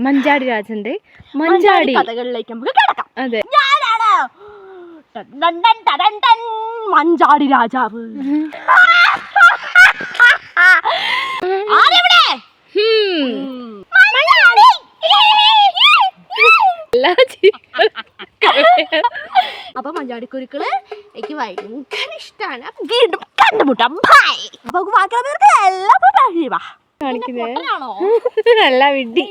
മഞ്ചാടി രാജന്റെ മഞ്ചാടി. കഥകളിലേക്ക് നമുക്ക് കിടക്കാം. അതെ. മഞ്ചാടി രാജാവ്. അപ്പൊ മഞ്ചാടിക്കുരുക്കൾ എനിക്ക് ഭയങ്കര ഇഷ്ടമാണ് വീണ്ടും കണ്ടുമുട്ടാം. ബൈ അപ്പൊ ബാക്കി എല്ലാ കാണിക്കുന്നേ. അല്ല വിഡ്ഡി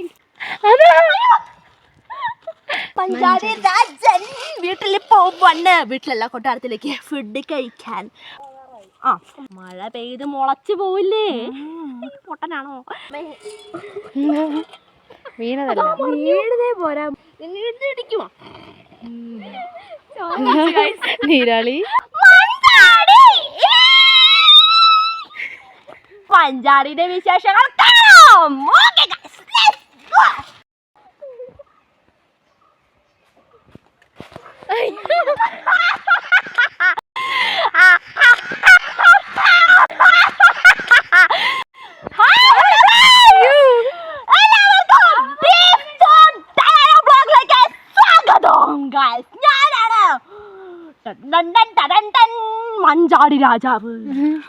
പഞ്ചാബി രാജൻ വീട്ടിൽ പോകുമ്പോണ്ട് വീട്ടിലല്ല കൊട്ടാരത്തിലേക്ക് ഫുഡ് കഴിക്കാൻ. ആ മഴ പെയ്ത് മുളച്ചു പോവില്ലേ? പൊട്ടനാണോ? വീണതല്ല? വീടതേ പോരാ. ഇടിക്കുമോ നീരാളി. പഞ്ചാടിയുടെ വിശേഷങ്ങൾ കാണാം Okay, 난난 다란단 만자리 라잡을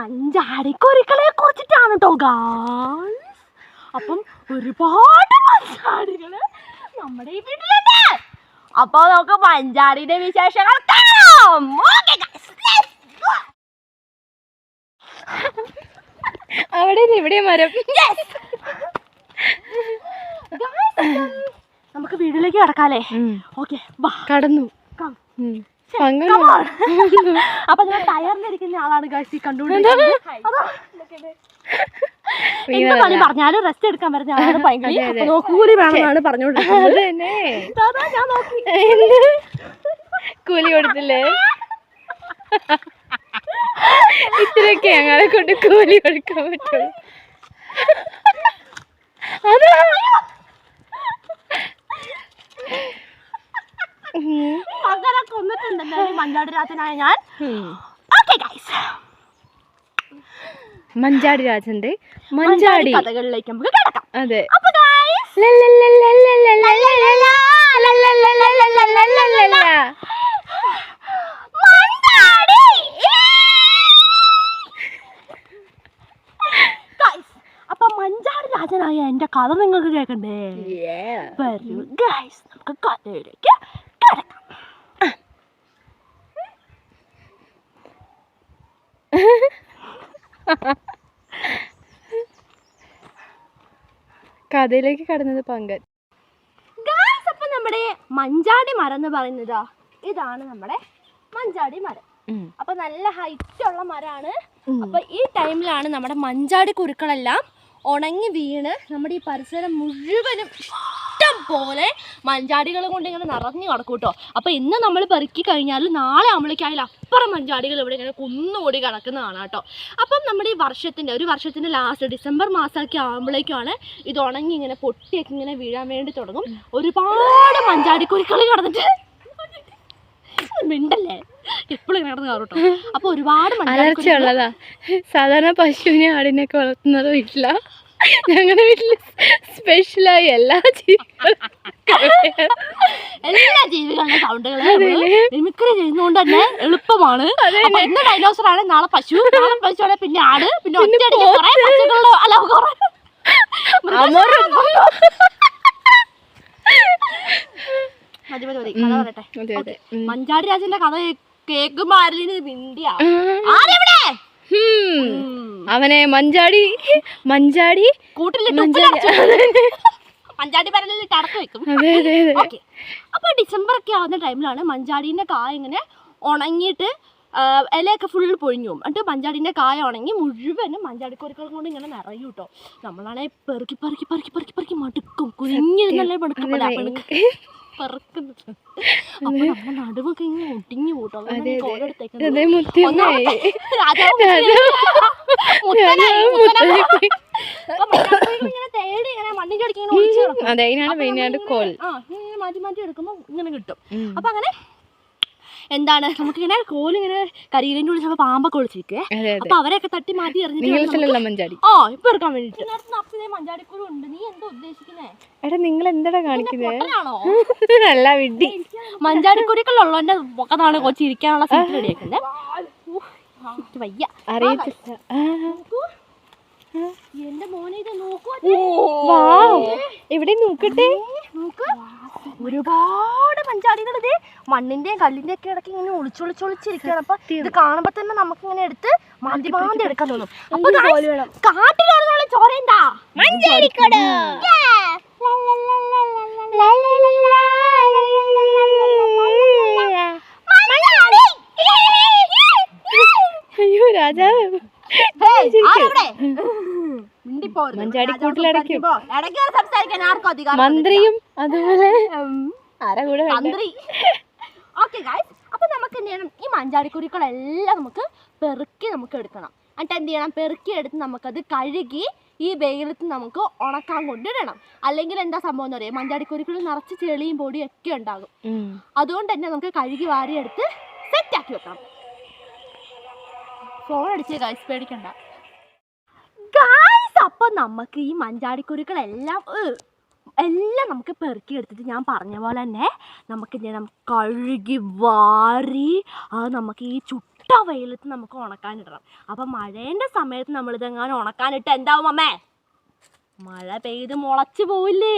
മഞ്ചാടി കൊരുക്കളെ കുറിച്ചിട്ടാണ് കേട്ടോ ഗായ്സ് അപ്പം ഒരുപാട് മഞ്ചാടികൾ നമ്മുടെ ഈ വീട്ടിലുണ്ട്. അപ്പൊ നമുക്ക് മഞ്ചാടിയുടെ വിശേഷങ്ങൾ കാണാം. Go. അവിടെ ഇവിടെ മരം. നമുക്ക് വീട്ടിലേക്ക് കിടക്കാല്ലേ. ഓക്കെ കടന്നു. അപ്പൊ ഞാൻ തയ്യാറിലിരിക്കുന്ന ആളാണ് ഗൈസ് ഈ കണ്ടുകൊണ്ടിരിക്കുന്നത്. പറഞ്ഞാലും റെസ്റ്റ് എടുക്കാൻ പറ്റുന്ന ആളാണ് ഭയങ്കര. നോക്കൂലി വേണമെന്നാണ് പറഞ്ഞുകൊണ്ടിരിക്കുന്നത്. ഞാൻ നോക്കി. കൂലി കൊടുത്തില്ലേ? ഇത്രയൊക്കെ ഞങ്ങളെ കൊണ്ട് കൂലി കൊടുക്കാൻ പറ്റുള്ളൂ. അതാ. അങ്ങനെ കൊന്നിട്ടുണ്ടല്ലോ മഞ്ചാടി രാജനായ ഞാൻ ഓക്കെ ഗൈസ് മഞ്ചാടി രാജന്റെ മഞ്ചാടി കഥകളിലേക്ക് നമുക്ക് കിടക്കാം അതെ അപ്പൊ മഞ്ചാടി രാജനായ എന്റെ കഥ നിങ്ങൾക്ക് കേൾക്കണ്ടേ വരൂ ഗൈസ് നമുക്ക് കഥയിലേക്ക് കഥയിലേക്ക് കടന്നത് പങ്കൻ അപ്പൊ നമ്മുടെ മഞ്ചാടി മരം എന്ന് പറയുന്നതാ ഇതാണ് നമ്മുടെ മഞ്ചാടി മരം. അപ്പൊ നല്ല ഹൈറ്റ് ഉള്ള മരമാണ് അപ്പൊ ഈ ടൈമിലാണ് നമ്മുടെ മഞ്ചാടി കുരുക്കളെല്ലാം ഉണങ്ങി വീണ് നമ്മുടെ ഈ പരിസരം മുഴുവനും പോലെ മഞ്ചാടികൾ കൊണ്ട് ഇങ്ങനെ നിറഞ്ഞു കിടക്കും കേട്ടോ. അപ്പൊ ഇന്ന് നമ്മൾ പെറുക്കി കഴിഞ്ഞാൽ നാളെ ആകുമ്പോഴേക്കും അതിൽ അപ്പുറം മഞ്ചാടികൾ ഇവിടെ ഇങ്ങനെ കുന്നുകൂടി കിടക്കുന്നതാണ് കേട്ടോ. അപ്പം നമ്മുടെ ഈ വർഷത്തിന്റെ ഒരു വർഷത്തിന്റെ ലാസ്റ്റ് ഡിസംബർ മാസമൊക്കെ ആകുമ്പോഴേക്കുമാണ് ഇത് ഉണങ്ങി ഇങ്ങനെ പൊട്ടിയൊക്കെ ഇങ്ങനെ വീഴാൻ വേണ്ടി തുടങ്ങും. ഒരുപാട് മഞ്ചാടി കുരുക്കൾ കിടന്നിട്ട് മിണ്ടല്ലേ? എപ്പോഴും നടന്ന് കിടന്ന് കയറും അപ്പൊ ഒരുപാട് അലർച്ച സാധാരണ പശുവിനെ ആടിനെയൊക്കെ വളർത്തുന്നത് വീട്ടില. ഞങ്ങളുടെ വീട്ടിൽ സ്പെഷ്യലായി എല്ലാ ജീവികളും എല്ലാ ജീവികളുടെ സൗണ്ടുകളെ മിമിക്രി ചെയ്യുന്നതുകൊണ്ട് തന്നെ എളുപ്പമാണ്. ഇന്ന് ഡൈനോസർ ആണ് നാളെ പശു നാളെ പശു ആണ് പിന്നെ ആട് പിന്നെ ഒറ്റയടിക്ക് കുറെ പശുക്കളുടെ അല്ല കുറെ മതി മതി മതി. കഥ പറയട്ടെ. മഞ്ചാടി രാജന്റെ കഥ കേൾക്കുമ്പോ ആരിലും മിണ്ടിയാ? ആ. ആരെവിടെ. അവനെ മഞ്ചാടി മഞ്ചാടി പരലിട്ട് അടക്കം വെക്കും. അപ്പൊ ഡിസംബർ ഒക്കെ ആവുന്ന ടൈമിലാണ് മഞ്ചാടിന്റെ കായ ഇങ്ങനെ ഉണങ്ങിയിട്ട് ഇലയൊക്കെ ഫുൾ പൊഴിഞ്ഞു പോകും. എന്നിട്ട് മഞ്ചാടിന്റെ കായ ഉണങ്ങി മുഴുവനും മഞ്ചാടിക്കൊരുക്കൾ കൊണ്ട് ഇങ്ങനെ നിറയും കേട്ടോ. നമ്മളാണെ പെറുക്കി പെറുക്കി പെറുക്കി പെറുക്കി പെറുക്കി മടുക്കും. കുഞ്ഞിരുന്നല്ലേ നല്ല അതെ, ഇങ്ങനെ അതെ അതിനാണ് മെയിനായിട്ട് കോൽ ആ മാറ്റി മാറ്റി എടുക്കുമ്പോ ഇങ്ങനെ കിട്ടും. അപ്പൊ അങ്ങനെ എന്താണ്? നമുക്കിങ്ങനെ കോലിങ്ങനെ കരിയിലിന്റെ ഉള്ളിൽ ചിലപ്പോൾ പാമ്പൊക്കെ അതെ അപ്പൊ അവരെയൊക്കെ തട്ടി മാറ്റി എറിഞ്ഞിട്ട് ഓ ഇപ്പൊ എടുക്കാൻ വേണ്ടിട്ട്. നിങ്ങൾ ഉണ്ട്. നീ എന്താ ഉദ്ദേശിക്കുന്നേ? എടാ നിങ്ങൾ എന്താടാ കാണിക്കുന്നത് മഞ്ചാടിക്കുരി നല്ല വിഡ്ഢി. മഞ്ചാടിക്കുരുക്കളുള്ളതിന്റെ പൊക്കത്താണ് കൊച്ചി ഇരിക്കാനുള്ള സീറ്റ് റെഡിയാക്കുന്നത് വയ്യ. അറിയത്തില്ല. എന്റെ മോനെ ഇത് നോക്കൂ വാ എവിടെ നോക്കട്ടെ? നോക്ക്. ഒരുപാട് പഞ്ചാടികൾ ഇത് മണ്ണിന്റെയും കല്ലിന്റെ ഒക്കെ ഇടയ്ക്ക് ഇങ്ങനെ ഒളിച്ചൊളിച്ചൊളിച്ചിരിക്കുകയാണ്. അപ്പൊ ഇത് കാണുമ്പോ തന്നെ നമുക്ക് ഇങ്ങനെ എടുത്ത് മാന്തി മാന്തി എടുക്കാൻ തോന്നും. അപ്പൊ കാട്ടിലുള്ള ചോര എന്താ? അയ്യോ രാജാവ്. മഞ്ചാടിക്കൂട്ടിലടയ്ക്കും. മന്ത്രിയും അതുപോലെ ആരാ കൂടെ മന്ത്രി. ഓക്കെ ഗായ്സ് അപ്പൊ നമുക്ക് എന്ത് ചെയ്യണം? ഈ മഞ്ചാടിക്കുരുക്കളെല്ലാം നമുക്ക് പെറുക്കി നമുക്ക് എടുക്കണം. എന്നിട്ട് എന്ത് ചെയ്യണം? പെറുക്കി എടുത്ത് നമുക്കത് കഴുകി ഈ വെയിലത്ത് നമുക്ക് ഉണക്കാൻ കൊണ്ടിടണം. അല്ലെങ്കിൽ എന്താ സംഭവം എന്ന് പറയാം മഞ്ചാടിക്കുരുക്കൾ നിറച്ച് ചെളിയും പൊടിയും ഒക്കെ ഉണ്ടാകും. അതുകൊണ്ട് തന്നെ നമുക്ക് കഴുകി വാരിയെടുത്ത് സെറ്റാക്കി വെക്കണം. ഫോൺ അടിച്ച് ഗൈസ് പേടിക്കണ്ട. ഗൈസ് അപ്പൊ നമുക്ക് ഈ മഞ്ചാടിക്കുരുക്കളെല്ലാം എല്ലാം നമുക്ക് പെറുക്കി എടുത്തിട്ട് ഞാൻ പറഞ്ഞ പോലെ തന്നെ നമുക്ക് ചെയ്യണം കഴുകി വാരി അത് നമുക്ക് ഈ ചുട്ട വെയിലത്ത് നമുക്ക് ഉണക്കാനിടണം. അപ്പം മഴേന്റെ സമയത്ത് നമ്മളിതെങ്ങാനും ഉണക്കാനിട്ട് എന്താവും അമ്മേ? മഴ പെയ്ത് മുളച്ചു പോവില്ലേ?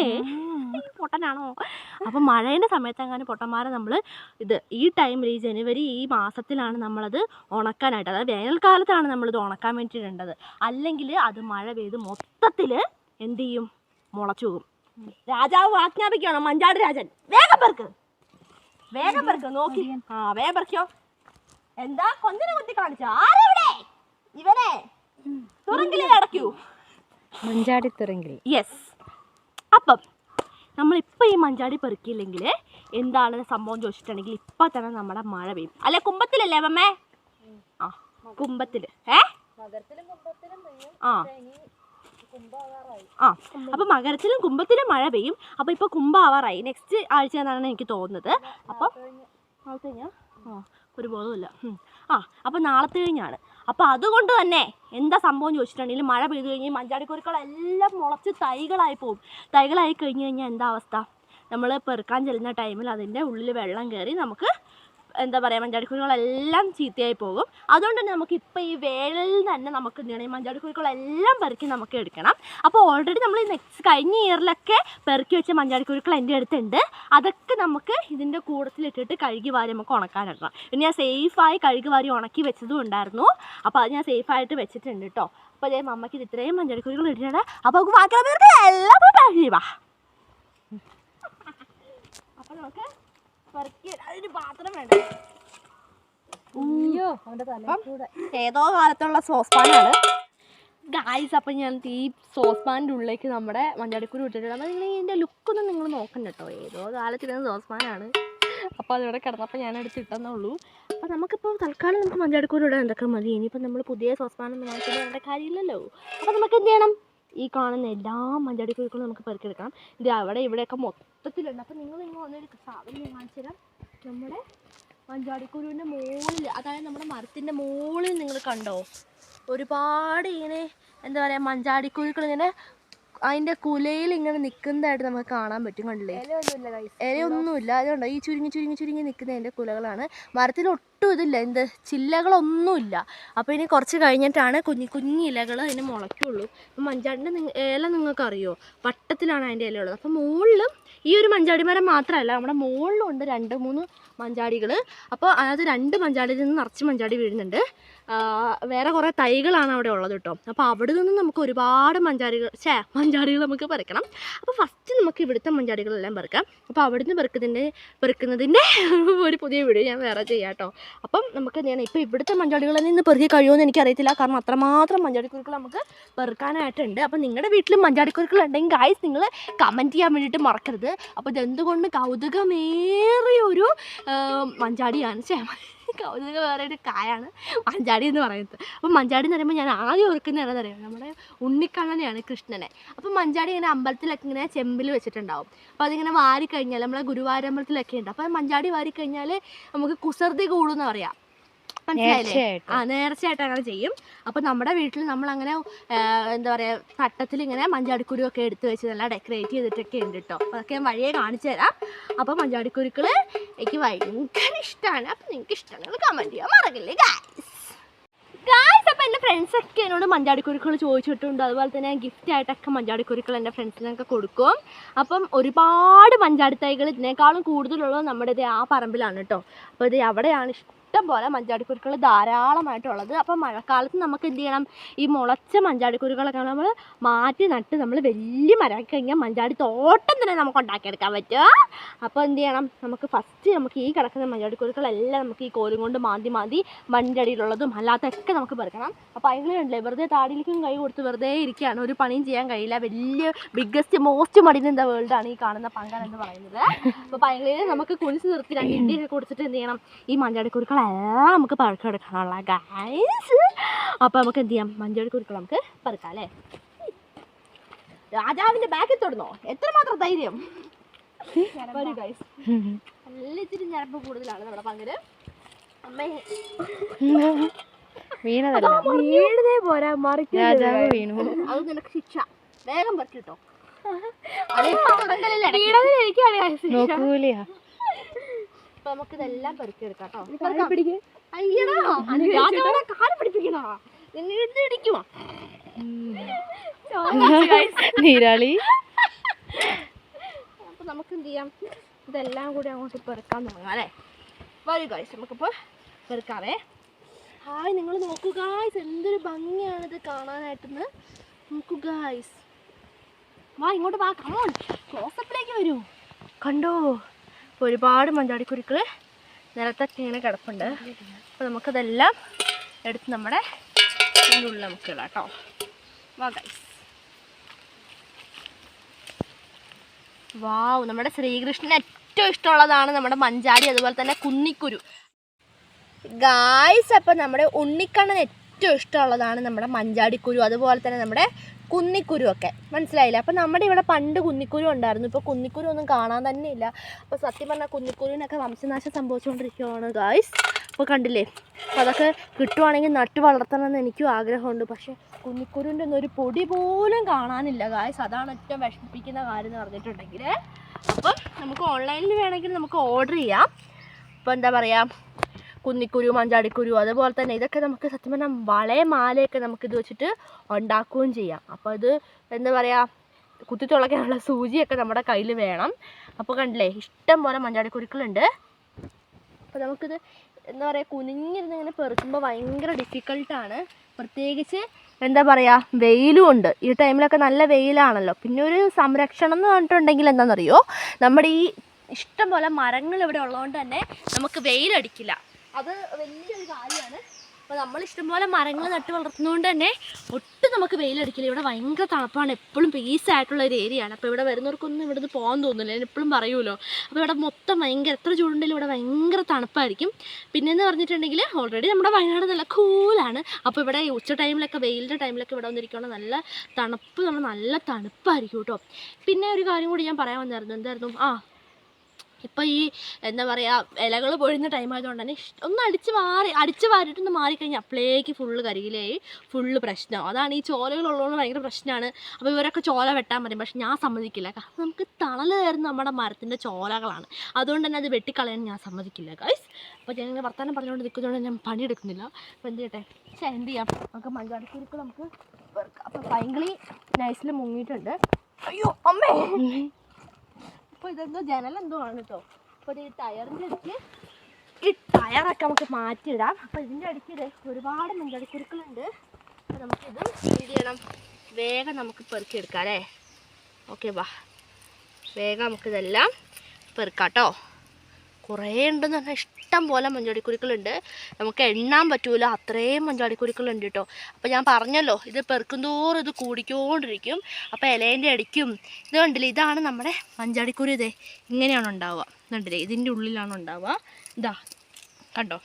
പൊട്ടനാണോ? അപ്പൊ മഴയുടെ സമയത്ത് അങ്ങനെ പൊട്ടന്മാരെ നമ്മൾ ഇത് ഈ ടൈമിൽ ഈ ജനുവരി ഈ മാസത്തിലാണ് നമ്മളത് ഉണക്കാനായിട്ട് അതായത് വേനൽക്കാലത്താണ് നമ്മളിത് ഉണക്കാൻ വേണ്ടിയിട്ടുണ്ടത് അല്ലെങ്കിൽ അത് മഴ പെയ്ത് മൊത്തത്തിൽ എന്ത് ചെയ്യും? മുളച്ചു പോകും. രാജാവ് ആജ്ഞാപിക്കുകയാണ് മഞ്ചാട് രാജൻ. വേഗം പെർക്ക് വേഗം പെർക്ക് നോക്കി. ആ വേഗം പെർക്കോ എന്താ? കൊന്നിനെ കുത്തി കാണിച്ചു. ആരെവിടെ? ഇവനെ. തുറങ്കിലേ അടയ്ക്കൂ മഞ്ചാടി തുറങ്കിൽ യെസ് അപ്പം നമ്മളിപ്പോൾ ഈ മഞ്ചാടി പെറുക്കിയില്ലെങ്കിൽ എന്താണ് സംഭവം ചോദിച്ചിട്ടുണ്ടെങ്കിൽ ഇപ്പം തന്നെ നമ്മുടെ മഴ പെയ്യും. അല്ലെ കുമ്പത്തിലല്ലേ അമ്മേ? ആ കുമ്പത്തിൽ ഏ? ആ. ആ അപ്പം മകരത്തിലും കുംഭത്തിലും മഴ പെയ്യും. അപ്പോൾ ഇപ്പോൾ കുംഭാവാറായി നെക്സ്റ്റ് ആഴ്ച എന്നാണ് എനിക്ക് തോന്നുന്നത്. അപ്പോൾ നാളത്തെ കഴിഞ്ഞാൽ ആ ഒരു ബോധമില്ല ആ അപ്പോൾ നാളത്തെ കഴിഞ്ഞാണ്. അപ്പോൾ അതുകൊണ്ട് തന്നെ എന്താ സംഭവം ചോദിച്ചിട്ടുണ്ടെങ്കിൽ മഴ പെയ്തു കഴിഞ്ഞാൽ മഞ്ചാടിക്കുരുക്കളെല്ലാം മുളച്ച് തൈകളായി പോകും തൈകളായി കഴിഞ്ഞ് കഴിഞ്ഞാൽ എന്താ അവസ്ഥ? നമ്മൾ പെറുക്കാൻ ചെല്ലുന്ന ടൈമിൽ അതിന്റെ ഉള്ളിൽ വെള്ളം കയറി നമുക്ക് എന്താ പറയുക മഞ്ചാടിക്കുരുക്കളെല്ലാം ചീത്തയായി പോകും. അതുകൊണ്ട് തന്നെ നമുക്ക് ഇപ്പോൾ ഈ വേനലിൽ തന്നെ നമുക്ക് എന്ത് ചെയ്യണം? ഈ മഞ്ചാടിക്കുരുക്കളെല്ലാം പെറുക്കി നമുക്ക് എടുക്കണം. അപ്പോൾ ഓൾറെഡി നമ്മൾ ഈ നെക്സ്റ്റ് കഴിഞ്ഞ ഇയറിലൊക്കെ പെറുക്കി വെച്ച മഞ്ചാടിക്കുരുക്കൾ എന്റെ അടുത്തുണ്ട്. അതൊക്കെ നമുക്ക് ഇതിന്റെ കൂടത്തിലിട്ടിട്ട് കഴുകി വാരി നമുക്ക് ഉണക്കാനിടണം പിന്നെ ഞാൻ സേഫായി കഴുകി വാരി ഉണക്കി വെച്ചതും ഉണ്ടായിരുന്നു. അപ്പോൾ അത് ഞാൻ സേഫായിട്ട് വെച്ചിട്ടുണ്ട് കേട്ടോ അപ്പോൾ അതേ മമ്മയ്ക്ക് ഇത് ഇത്രയും മഞ്ചാടിക്കുരുക്കൾ ഇട്ടിട്ടുണ്ട്. അപ്പോൾ നമുക്ക് ബാക്കിയുള്ള പേർക്ക് എല്ലാം പോയി കഴുകി വാ. അപ്പോൾ നമുക്ക് പെറുക്കി അതിന് പാത്രം വേണ്ട. ഏതോ കാലത്തുള്ള സോസ്പാനാണ് ഗായ്സ് അപ്പം ഞാൻ ഈ സോസ്പാന്റെ ഉള്ളിലേക്ക് നമ്മുടെ മഞ്ഞാടിക്കുരു ഇട്ടിട്ടുണ്ട്. അപ്പം നിങ്ങൾ ഇതിന്റെ ലുക്കൊന്നും നിങ്ങൾ നോക്കണ്ട കേട്ടോ. ഏതോ കാലത്തിരുന്ന സോസ്പാനാണ് അപ്പോൾ അതിവിടെ കിടന്നപ്പോൾ ഞാൻ എടുത്ത് ഇട്ടെന്നേ ഉള്ളൂ. അപ്പോൾ നമുക്കിപ്പോൾ തൽക്കാലം നമുക്ക് മഞ്ഞാടിക്കുരു ഇടാൻ എന്തൊക്കെ മതി? ഇനിയിപ്പോൾ നമ്മൾ പുതിയ വാങ്ങിച്ചിട്ട് വേണ്ട കാര്യമില്ലല്ലോ. അപ്പോൾ നമുക്ക് എന്ത് ചെയ്യണം? ഈ കാണുന്ന എല്ലാ മഞ്ചാടിക്കുരുക്കളും നമുക്ക് പെറുക്കിയെടുക്കണം ഇത് അവിടെ ഇവിടെയൊക്കെ മൊത്തത്തിലുണ്ട്. അപ്പം നിങ്ങൾ നിങ്ങൾ വന്നൊരു സാധനം ഞാൻ കാണിച്ചു തരാം. നമ്മുടെ മഞ്ചാടിക്കുരുവിന്റെ മുകളിൽ അതായത് നമ്മുടെ മരത്തിന്റെ മുകളിൽ നിങ്ങൾ കണ്ടോ? ഒരുപാട് ഇങ്ങനെ എന്താ പറയുക മഞ്ചാടിക്കുരുക്കൾ ഇങ്ങനെ അതിന്റെ കുലയിൽ ഇങ്ങനെ നിൽക്കുന്നതായിട്ട് നമുക്ക് കാണാൻ പറ്റും കണ്ടില്ലേ? ഇലയൊന്നുമില്ല അതുകൊണ്ടോ ഈ ചുരുങ്ങി ചുരുങ്ങി ചുരുങ്ങി നിൽക്കുന്നതിന്റെ കുലകളാണ്. മരത്തിൽ ഒട്ടും ഇതില്ല. എന്ത്? ചില്ലകളൊന്നുമില്ല. അപ്പോൾ ഇനി കുറച്ച് കഴിഞ്ഞിട്ടാണ് കുഞ്ഞി കുഞ്ഞി ഇലകൾ അതിന് മുളയ്ക്കുള്ളൂ. അപ്പം മഞ്ചാടിന്റെ ഇല നിങ്ങൾക്ക് അറിയോ വട്ടത്തിലാണ് അതിന്റെ ഇല ഉള്ളത്. അപ്പം മുകളിലും ഈ ഒരു മഞ്ചാടി മരം മാത്രമല്ല നമ്മുടെ മുകളിലും ഉണ്ട് രണ്ട് മൂന്ന് മഞ്ചാടികൾ അപ്പോൾ അതായത് രണ്ട് മഞ്ചാടിയിൽ നിന്ന് നിറച്ച് മഞ്ചാടി വീഴുന്നുണ്ട്. വേറെ കുറേ തൈകളാണ് അവിടെ ഉള്ളത് കേട്ടോ. അപ്പോൾ അവിടെ നിന്ന് നമുക്ക് ഒരുപാട് മഞ്ചാടികൾ ഛേ മഞ്ചാടികൾ നമുക്ക് പറിക്കണം. അപ്പോൾ ഫസ്റ്റ് നമുക്ക് ഇവിടുത്തെ മഞ്ചാടികളെല്ലാം പറിക്കാം. അപ്പോൾ അവിടുന്ന് പെറുക്കുന്നതിന്റെ പെറുക്കുന്നതിന്റെ ഒരു പുതിയ വീഡിയോ ഞാൻ വേറെ ചെയ്യാം കേട്ടോ. അപ്പം നമുക്ക് ഞാൻ ഇപ്പോൾ ഇവിടുത്തെ മഞ്ചാടികളിൽ നിന്ന് പെറുക്കി കഴിയുമെന്ന് എനിക്കറിയത്തില്ല കാരണം അത്രമാത്രം മഞ്ചാടിക്കുരുക്കൾ നമുക്ക് പെറുക്കാനായിട്ടുണ്ട്. അപ്പോൾ നിങ്ങളുടെ വീട്ടിലും മഞ്ചാടിക്കുരുക്കൾ ഉണ്ടെങ്കിൽ ഗായ്സ് നിങ്ങൾ കമന്റ് ചെയ്യാൻ വേണ്ടിയിട്ട് മറക്കരുത്. അപ്പോൾ ഇതെന്തുകൊണ്ട് കൗതുകമേറിയ ഒരു മഞ്ചാടിയാണ്. ഛേ കൗതുക വേറെ ഒരു കായാണ്. മഞ്ചാടി എന്ന് പറയുന്നത്. അപ്പം മഞ്ചാടി എന്ന് പറയുമ്പോൾ ഞാൻ ആദ്യം ഓർക്കുന്ന ഏതാണെന്നറിയാം നമ്മുടെ ഉണ്ണിക്കണ്ണനെയാണ് കൃഷ്ണനെ. അപ്പം മഞ്ചാടി ഇങ്ങനെ അമ്പലത്തിലൊക്കെ ഇങ്ങനെ ചെമ്പിൽ വെച്ചിട്ടുണ്ടാവും. അപ്പോൾ അതിങ്ങനെ വാരി കഴിഞ്ഞാൽ നമ്മളെ ഗുരുവായൂരമ്പലത്തിലൊക്കെ ഉണ്ട്. അപ്പോൾ മഞ്ചാടി വാരി കഴിഞ്ഞാൽ നമുക്ക് കുസൃതി കൂടുമെന്ന് പറയാം. മനസ്സിലായില്ലേ. ആ നേർച്ചയായിട്ട് അങ്ങനെ ചെയ്യും. അപ്പൊ നമ്മുടെ വീട്ടിൽ നമ്മൾ അങ്ങനെ എന്താ പറയാ തട്ടത്തിൽ ഇങ്ങനെ മഞ്ചാടിക്കുരു ഒക്കെ എടുത്തു വെച്ച് നല്ല ഡെക്കറേറ്റ് ചെയ്തിട്ടൊക്കെ ഉണ്ട് കേട്ടോ അതൊക്കെ ഞാൻ വഴിയെ കാണിച്ചു തരാം. അപ്പൊ മഞ്ചാടിക്കുരുക്കൾ എനിക്ക് ഭയങ്കര ഇഷ്ടമാണ് അപ്പൊ നിങ്ങൾക്ക് ഇഷ്ടമാണെങ്കിൽ കമന്റ് ചെയ്യാൻ മറക്കില്ലേ ഗായ്സ് ഗായ്സ് അപ്പോൾ ഫ്രണ്ട്സ് ഒക്കെ എന്നോട് മഞ്ചാടിക്കുരുക്കൾ ചോദിച്ചിട്ടുണ്ട്. അതുപോലെ തന്നെ ഗിഫ്റ്റ് ആയിട്ടൊക്കെ മഞ്ചാടിക്കുരുക്കൾ എന്റെ ഫ്രണ്ട്സിനൊക്കെ കൊടുക്കും. അപ്പം ഒരുപാട് മഞ്ചാടി തൈകൾ ഇതിനേക്കാളും കൂടുതലുള്ളത് നമ്മുടെ ഇത് ആ പറമ്പിലാണ് കേട്ടോ അപ്പോൾ ഇത് അവിടെയാണ് ഇഷ്ടം പോലെ മഞ്ചാടിക്കുരുക്കൾ ധാരാളമായിട്ടുള്ളത്. അപ്പോൾ മഴക്കാലത്ത് നമുക്ക് എന്ത് ചെയ്യണം? ഈ മുളച്ച മഞ്ചാടിക്കുരുക്കളൊക്കെ നമ്മൾ മാറ്റി നട്ട് നമ്മൾ വലിയ മരമാക്കി കഴിഞ്ഞാൽ മഞ്ചാടി തോട്ടം തന്നെ നമുക്ക് ഉണ്ടാക്കിയെടുക്കാൻ പറ്റുക അപ്പോൾ എന്ത് ചെയ്യണം? നമുക്ക് ഫസ്റ്റ് നമുക്ക് ഈ കിടക്കുന്ന മഞ്ചാടിക്കുരുക്കളെല്ലാം നമുക്ക് ഈ കോലും കൊണ്ട് മാന്തി മാന്തി മഞ്ചടിയിലുള്ളതും അല്ലാത്തൊക്കെ നമുക്ക് പെറുക്കണം. അപ്പോൾ അതിനുണ്ടല്ലേ വെറുതെ താടിയിലേക്കും കൈ കൊടുത്ത് വെറുതെ ഇരിക്കുകയാണ്. ഒരു പണിയും ചെയ്യാൻ കഴിയില്ല. വലിയ ബിഗ്ഗസ്റ്റ് മോസ്റ്റ് മടിന് എന്താ വേൾഡാണ് ഈ കാണുന്ന പങ്കൻ എന്ന് പറയുന്നത്. അപ്പോൾ പയങ്ങളിൽ നമുക്ക് കുനിച്ച് നിർത്തി രണ്ട് ഇടിയൊക്കെ കൊടുത്തിട്ട് എന്ത് ചെയ്യണം? ഈ മഞ്ചാടിക്കുരുക്കളെല്ലാം നമുക്ക് പഴുക്കെടുക്കാനുള്ള ഗൈസ് അപ്പോൾ നമുക്ക് എന്ത് ചെയ്യാം? മഞ്ചോടി കുരുക്കൾ നമുക്ക് പറക്കാം അല്ലേ? രാജാവിന്റെ ബാക്കിൽ തൊടുന്നോ എത്രമാത്രം ധൈര്യം? വരൂ ഗൈസ് നല്ല ഇച്ചിരി ഞരമ്പ് കൂടുതലാണ് നമ്മുടെ അമ്മേ. വീണതല്ല. പോരാ രാജാവ് വീണു. അത് നിനക്ക് ശിക്ഷ. വേഗം പറ്റിട്ടോ തുടങ്ങലില്ല നോക്കൂലിയാ അപ്പൊ നമുക്ക് ഇതെല്ലാം പെറുക്കിയെടുക്കാം കേട്ടോ. അയ്യടാ കാൽ പിടിപ്പിക്കണോ ഇടിക്കുമോ നീരാളി. അപ്പൊ നമുക്ക് എന്ത് ചെയ്യാം ഇതെല്ലാം കൂടി അങ്ങോട്ട് പെറുക്കാൻ തുടങ്ങാം അല്ലേ? വരൂ ഗായ്സ് നമുക്കിപ്പോ പെറുക്കാവേ. ഹായ് നിങ്ങൾ നോക്കൂ ഗായ്സ് എന്തൊരു ഭംഗിയാണ് ഭംഗിയാണിത് കാണാനായിട്ടെന്ന്. നോക്കൂ ഗായ്സ് വാ ഇങ്ങോട്ട് വാ കമോൺ ക്ലോസപ്പിലേക്ക് വരൂ. കണ്ടോ? ഇപ്പൊ ഒരുപാട് മഞ്ചാടിക്കുരുക്കൾ നിലത്തൊക്കെ ഇങ്ങനെ കിടപ്പുണ്ട്. അപ്പോൾ നമുക്കതെല്ലാം എടുത്ത് നമ്മുടെ ഉള്ളിൽ നമുക്ക് ഇടാം കേട്ടോ വാ വാവ് നമ്മുടെ ശ്രീകൃഷ്ണന് ഏറ്റവും ഇഷ്ടമുള്ളതാണ് നമ്മുടെ മഞ്ചാടി അതുപോലെ തന്നെ കുന്നിക്കുരു. ഗായ്സ് അപ്പം നമ്മുടെ ഉണ്ണിക്കണ്ണൻ ഏറ്റവും ഇഷ്ടമുള്ളതാണ് നമ്മുടെ മഞ്ചാടിക്കുരു അതുപോലെ തന്നെ നമ്മുടെ കുന്നിക്കുരു ഒക്കെ മനസ്സിലായില്ല? അപ്പം നമ്മുടെ ഇവിടെ പണ്ട് കുന്നിക്കുരു ഉണ്ടായിരുന്നു. ഇപ്പോൾ കുന്നിക്കുരു ഒന്നും കാണാൻ തന്നെ ഇല്ല. അപ്പോൾ സത്യം പറഞ്ഞാൽ കുന്നിക്കുരുവിനൊക്കെ വംശനാശം സംഭവിച്ചുകൊണ്ടിരിക്കുകയാണ് ഗായ്സ് അപ്പോൾ കണ്ടില്ലേ? അപ്പോൾ അതൊക്കെ കിട്ടുവാണെങ്കിൽ നട്ട് വളർത്തണമെന്ന് എനിക്കും ആഗ്രഹമുണ്ട്. പക്ഷേ കുന്നിക്കുരുവിന്റെ ഒന്നും ഒരു പൊടി പോലും കാണാനില്ല ഗായ്സ് അതാണ് ഏറ്റവും വിഷമിപ്പിക്കുന്ന കാര്യം എന്ന് പറഞ്ഞിട്ടുണ്ടെങ്കിൽ അപ്പം നമുക്ക് ഓൺലൈനിൽ വേണമെങ്കിൽ നമുക്ക് ഓർഡർ ചെയ്യാം. അപ്പോൾ എന്താ പറയുക കുന്നിക്കുരു മഞ്ചാടിക്കുരു അതുപോലെ തന്നെ ഇതൊക്കെ നമുക്ക് സത്യം പറഞ്ഞാൽ വളയെ മാലയൊക്കെ നമുക്ക് ഇത് വെച്ചിട്ട് ഉണ്ടാക്കുകയും ചെയ്യാം. അപ്പോൾ ഇത് എന്താ പറയുക കുത്തിത്തുളയ്ക്കാനുള്ള സൂചിയൊക്കെ നമ്മുടെ കയ്യിൽ വേണം. അപ്പോൾ കണ്ടില്ലേ ഇഷ്ടം പോലെ മഞ്ചാടിക്കുരുക്കളുണ്ട്. അപ്പോൾ നമുക്കിത് എന്താ പറയുക കുനിഞ്ഞിരുന്ന് ഇങ്ങനെ പെറുക്കുമ്പോൾ ഭയങ്കര ഡിഫിക്കൽട്ടാണ് പ്രത്യേകിച്ച് എന്താ പറയുക വെയിലും ഉണ്ട്. ഈ ടൈമിലൊക്കെ നല്ല വെയിലാണല്ലോ. പിന്നെ ഒരു സംരക്ഷണം എന്ന് പറഞ്ഞിട്ടുണ്ടെങ്കിൽ എന്താണെന്നറിയോ നമ്മുടെ ഈ ഇഷ്ടം പോലെ മരങ്ങൾ ഇവിടെ ഉള്ളതുകൊണ്ട് തന്നെ നമുക്ക് വെയിലടിക്കില്ല. അത് വലിയൊരു കാര്യമാണ്. അപ്പോൾ നമ്മൾ ഇഷ്ടംപോലെ മരങ്ങൾ നട്ട് വളർത്തുന്നതുകൊണ്ട് തന്നെ ഒട്ടും നമുക്ക് വെയിലടിക്കില്ല. ഇവിടെ ഭയങ്കര തണുപ്പാണ്. എപ്പോഴും പീസ് ആയിട്ടുള്ള ഒരു ഏരിയയാണ് അപ്പോൾ ഇവിടെ വരുന്നവർക്കൊന്നും ഇവിടുന്ന് പോകാൻ തോന്നില്ല ഞാൻ എപ്പോഴും പറയുമല്ലോ അപ്പോൾ ഇവിടെ മൊത്തം ഭയങ്കര എത്ര ചൂടുണ്ടെങ്കിലും ഇവിടെ ഭയങ്കര തണുപ്പായിരിക്കും. പിന്നെന്ന് പറഞ്ഞിട്ടുണ്ടെങ്കിൽ ഓൾറെഡി നമ്മുടെ വയനാട് നല്ല കൂളാണ് അപ്പോൾ ഇവിടെ ഉച്ച ടൈമിലൊക്കെ വെയിലിന്റെ ടൈമിലൊക്കെ ഇവിടെ വന്നിരിക്കുകയാണെങ്കിൽ നല്ല തണുപ്പ് നമ്മൾ നല്ല തണുപ്പായിരിക്കും കേട്ടോ. പിന്നെ ഒരു കാര്യം കൂടി ഞാൻ പറയാൻ വന്നായിരുന്നു. എന്തായിരുന്നു? ആ ഇപ്പോൾ ഈ എന്താ പറയുക ഇലകൾ പൊഴുന്ന ടൈം ആയതുകൊണ്ട് തന്നെ ഒന്ന് അടിച്ച് മാറി അടിച്ച് വാരിട്ടൊന്ന് മാറിക്കഴിഞ്ഞാൽ അപ്പോഴേക്ക് ഫുള്ള് കരിയിലായി ഫുള്ള് പ്രശ്നം. അതാണ് ഈ ചോലകളുള്ളതുകൊണ്ട് ഭയങ്കര പ്രശ്നമാണ് അപ്പോൾ ഇവരൊക്കെ ചോല വെട്ടാൻ പറയും. പക്ഷെ ഞാൻ സമ്മതിക്കില്ല. കാരണം നമുക്ക് തണൽ തരുന്ന നമ്മുടെ മരത്തിന്റെ ചോലകളാണ്. അതുകൊണ്ട് തന്നെ അത് വെട്ടിക്കളയാൻ ഞാൻ സമ്മതിക്കില്ല. ഗൈസ് അപ്പോൾ ഞാൻ ഇങ്ങനെ വർത്തമാനം പറഞ്ഞുകൊണ്ട് നിൽക്കുന്നതുകൊണ്ട് ഞാൻ പണിയെടുക്കുന്നില്ല. അപ്പോൾ എന്ത് ചെയ്യട്ടെ? പക്ഷേ എന്ത് ചെയ്യാം? നമുക്ക് മഞ്ചാടിക്കുരുക്കൾ നമുക്ക് അപ്പോൾ ഭയങ്കര നൈസിൽ മുങ്ങിയിട്ടുണ്ട്. അയ്യോ അമ്മേ! അപ്പോൾ ഇതെന്തോ ജനലെന്തോ ആണ് കേട്ടോ അപ്പോൾ ഈ ടയറിന്റെ അടുത്ത് ഈ ടയറൊക്കെ നമുക്ക് മാറ്റിയിടാം. അപ്പോൾ ഇതിന്റെ അടുത്ത് ഒരുപാട് മഞ്ചടിക്കുരുക്കളുണ്ട് അപ്പോൾ നമുക്കിത് എന്ത് ചെയ്യണം. വേഗം നമുക്ക് പെറുക്കിയെടുക്കാം അല്ലേ? ഓക്കെ വാ. വേഗം നമുക്കിതെല്ലാം പെറുക്കാം കേട്ടോ കുറേ ഉണ്ടെന്ന് പറഞ്ഞാൽ ഇഷ്ടം പോലെ മഞ്ചാടിക്കുരുക്കളുണ്ട് നമുക്ക് എണ്ണാൻ പറ്റൂല അത്രയും മഞ്ചാടിക്കുരുക്കളുണ്ട് കേട്ടോ. അപ്പോൾ ഞാൻ പറഞ്ഞല്ലോ ഇത് പെറുക്കുന്തോറും ഇത് കൂടിക്കൊണ്ടിരിക്കും. അപ്പോൾ ഇലേന്റെ അടിക്കും. ഇത് കണ്ടില്ലേ ഇതാണ് നമ്മുടെ മഞ്ചാടിക്കുരു ഇതേ. ഇങ്ങനെയാണ് ഉണ്ടാവുക. കണ്ടില്ലേ ഇതിന്റെ ഉള്ളിലാണ് ഉണ്ടാവുക. ഇതാ കണ്ടോ?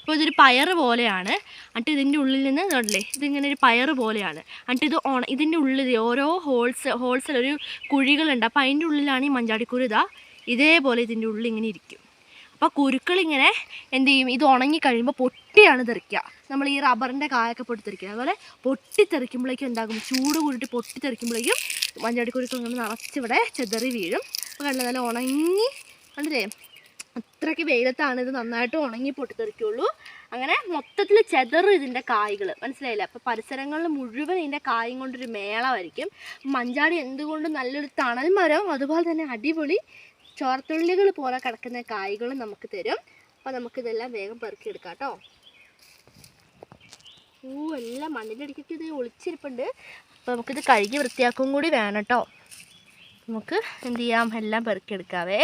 അപ്പോൾ ഇതൊരു പയർ പോലെയാണ്. എന്നിട്ട് ഇതിന്റെ ഉള്ളിൽ നിന്ന് കണ്ടില്ലേ ഇതിങ്ങനെ ഒരു പയർ പോലെയാണ്. എന്നിട്ട് ഇത് ഓണ ഇതിന്റെ ഉള്ളിൽ ഓരോ ഹോൾസ് ഹോൾസിൽ ഒരു കുഴികളുണ്ട്. അപ്പോൾ അതിന്റെ ഉള്ളിലാണ് ഈ മഞ്ചാടിക്കുരു ഇതാ. ഇതേപോലെ ഇതിന്റെ ഉള്ളിൽ ഇങ്ങനെ ഇരിക്കും. അപ്പോൾ കുരുക്കളിങ്ങനെ എന്ത് ചെയ്യും? ഇത് ഉണങ്ങി കഴിയുമ്പോൾ പൊട്ടിയാണ് തെറിക്കുക. നമ്മൾ ഈ റബ്ബറിന്റെ കായൊക്കെ പൊട്ടിത്തെറിക്കുക. അതുപോലെ പൊട്ടിത്തെറിക്കുമ്പോഴേക്കും എന്താകും? ചൂട് കൂടിയിട്ട് പൊട്ടിത്തെറിക്കുമ്പോഴേക്കും മഞ്ചാടിക്കുരുക്കൾ ഇങ്ങനെ നിറച്ചിവിടെ ചെതറി വീഴും. അപ്പോൾ കണ്ടു നല്ല ഉണങ്ങി കണ്ടില്ലേ? അത്രയ്ക്ക് വെയിലത്താണ് ഇത് നന്നായിട്ട് ഉണങ്ങി പൊട്ടിത്തെറിക്കുള്ളൂ. അങ്ങനെ മൊത്തത്തിൽ ചെതറും ഇതിന്റെ കായ്കൾ. മനസ്സിലായില്ലേ? അപ്പോൾ പരിസരങ്ങളിൽ മുഴുവൻ ഇതിന്റെ കായും കൊണ്ടൊരു മേളമായിരിക്കും മഞ്ചാടി എന്തുകൊണ്ടും നല്ലൊരു തണൽ മരം അതുപോലെ തന്നെ അടിപൊളി ചോർത്തുള്ളികൾ പോലെ കിടക്കുന്ന കായ്കളും നമുക്ക് തരും. അപ്പോൾ നമുക്കിതെല്ലാം വേഗം പെറുക്കിയെടുക്കാം കേട്ടോ. ഓ എല്ലാം മണ്ണിന്റെ അടിക്കൊക്കെ ഇത് ഒളിച്ചിരിപ്പുണ്ട്. അപ്പോൾ നമുക്കിത് കഴുകി വൃത്തിയാക്കും കൂടി വേണം കേട്ടോ. നമുക്ക് എന്ത് ചെയ്യാം? എല്ലാം പെറുക്കിയെടുക്കാവേ.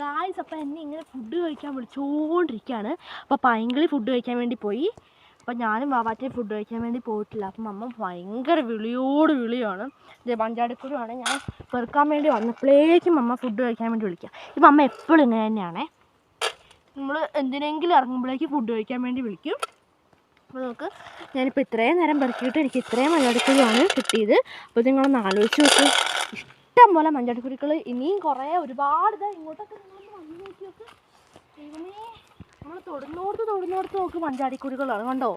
ഗായ്സ് അപ്പോൾ എന്നെ ഇങ്ങനെ ഫുഡ് കഴിക്കാൻ വിളിച്ചുകൊണ്ടിരിക്കുകയാണ് അപ്പോൾ പൈങ്കിളി ഫുഡ് കഴിക്കാൻ വേണ്ടി പോയി. അപ്പോൾ ഞാനും വാവാറ്റയും ഫുഡ് കഴിക്കാൻ വേണ്ടി പോയിട്ടില്ല. അപ്പം അമ്മ ഭയങ്കര വിളിയോട് വിളിയാണ്. ഇത് മഞ്ചാടിക്കുരുവാണ് ഞാൻ പെറുക്കാൻ വേണ്ടി വന്നപ്പോഴേക്കും അമ്മ ഫുഡ് കഴിക്കാൻ വേണ്ടി വിളിക്കുക ഇപ്പം അമ്മ എപ്പോഴും ഇങ്ങനെ തന്നെയാണേ. നമ്മൾ എന്തിനെങ്കിലും ഇറങ്ങുമ്പോഴേക്കും ഫുഡ് കഴിക്കാൻ വേണ്ടി വിളിക്കും. അപ്പോൾ നമുക്ക് ഞാനിപ്പോൾ ഇത്രയും നേരം പെറുക്കിയിട്ട് എനിക്ക് ഇത്രയും മഞ്ചാടിക്കുരുവാണ് കിട്ടിയത്. അപ്പോൾ നിങ്ങളൊന്ന് ആലോചിച്ച് നോക്ക്. ഇഷ്ടം പോലെ മഞ്ചടിക്കുരുക്കൾ ഇനിയും കുറേ ഒരുപാട് ഇതാ ഇങ്ങോട്ടൊക്കെ നിങ്ങളൊന്ന് വന്ന് നോക്കിയൊക്കെ നോക്ക്. ദൈവമേ നമ്മൾ തൊടുന്നോടത്ത് തൊടുന്നോടത്ത് നോക്ക് മഞ്ചാടിക്കുരുക്കളാണ് കണ്ടോ?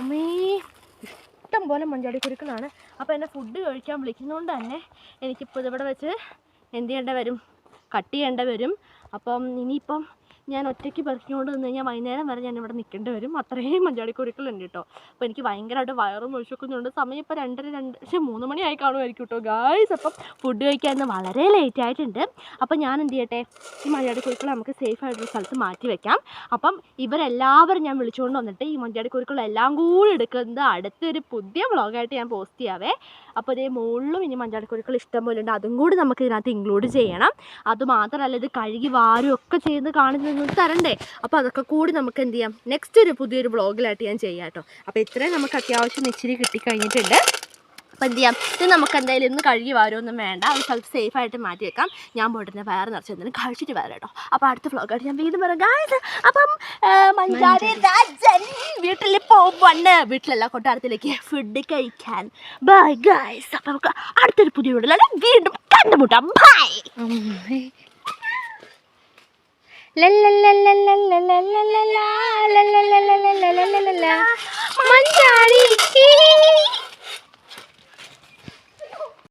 അമ്മേ ഇഷ്ടം പോലെ മഞ്ചാടിക്കുരുക്കളാണ്. അപ്പോൾ എന്നെ ഫുഡ് കഴിക്കാൻ വിളിക്കുന്നതുകൊണ്ട് തന്നെ എനിക്കിപ്പോൾ ഇതിവിടെ വെച്ച് എന്ത് ചെയ്യേണ്ട വരും? കട്ട് ചെയ്യേണ്ട വരും. അപ്പം ഇനിയിപ്പം ഞാൻ ഒറ്റയ്ക്ക് പെറുക്കിക്കൊണ്ട് നിന്ന് കഴിഞ്ഞാൽ വൈകുന്നേരം വരെ ഞാൻ ഇവിടെ നിൽക്കേണ്ടി വരും. അത്രയും മഞ്ചാടിക്കുരുക്കളുണ്ട് കേട്ടോ. അപ്പോൾ എനിക്ക് ഭയങ്കരമായിട്ട് വയറും ഒഴിച്ചൊക്കുന്നുണ്ട് സമയം ഇപ്പോൾ രണ്ടര രണ്ട് പക്ഷേ മൂന്ന് മണിയായി കാണുമായിരിക്കും കേട്ടോ ഗായ്സ് അപ്പം ഫുഡ് കഴിക്കാൻ വളരെ ലേറ്റ് ആയിട്ടുണ്ട്. അപ്പോൾ ഞാൻ എന്ത് ചെയ്യട്ടെ? ഈ മഞ്ചാടിക്കുരുക്കൾ നമുക്ക് സേഫ് ആയിട്ടൊരു സ്ഥലത്ത് മാറ്റി വെക്കാം. അപ്പം ഇവരെല്ലാവരും ഞാൻ വിളിച്ചുകൊണ്ട് വന്നിട്ട് ഈ മഞ്ചാടിക്കുരുക്കളെല്ലാം കൂടി എടുക്കുന്നത് അടുത്തൊരു പുതിയ വ്ളോഗായിട്ട് ഞാൻ പോസ്റ്റ് ചെയ്യാവേ. അപ്പോൾ ഇതേ മുകളിലും ഇനി മഞ്ചാടിക്കുരുക്കൾ ഇഷ്ടം പോലെ ഉണ്ട്. അതും കൂടി നമുക്ക് ഇതിനകത്ത് ഇൻക്ലൂഡ് ചെയ്യണം. അതുമാത്രമല്ല ഇത് കഴുകി വാരും ഒക്കെ ചെയ്ത് കാണുന്നത് തരണ്ടേ. അപ്പോൾ അതൊക്കെ കൂടി നമുക്ക് എന്ത് ചെയ്യാം? നെക്സ്റ്റ് ഒരു പുതിയൊരു വ്ളോഗിലായിട്ട് ഞാൻ ചെയ്യാം കേട്ടോ. അപ്പോൾ ഇത്രയും നമുക്ക് അത്യാവശ്യം ഇച്ചിരി കിട്ടിക്കഴിഞ്ഞിട്ടുണ്ട്. അപ്പോൾ എന്ത് ചെയ്യാം ഇത് നമുക്ക് എന്തായാലും ഇന്ന് കഴുകി വാരമൊന്നും വേണ്ട അത് സ്ഥലത്ത് സേഫ് ആയിട്ട് മാറ്റി വെക്കാം ഞാൻ പോയിട്ട് വയറ് നിറച്ച് എന്തെങ്കിലും കഴിച്ചിട്ട് വരാം കേട്ടോ അപ്പോൾ അടുത്ത ഫ്ലോഗ് ആയിട്ട് ഞാൻ വീണ്ടും പറയാം ഗായ്സ് അപ്പം മഞ്ചാരി രാജൻ വീട്ടിൽ പോകുവാണ് വീട്ടിലെല്ലാം കൊട്ടാരത്തിലേക്ക് ഫുഡ് കഴിക്കാൻ ബൈ ഗായ്സ് അപ്പം നമുക്ക് അടുത്തൊരു പുതിയ വീട്ടിലാണ് വീണ്ടും കണ്ടുമുട്ടാം ബൈ മഞ്ചാടി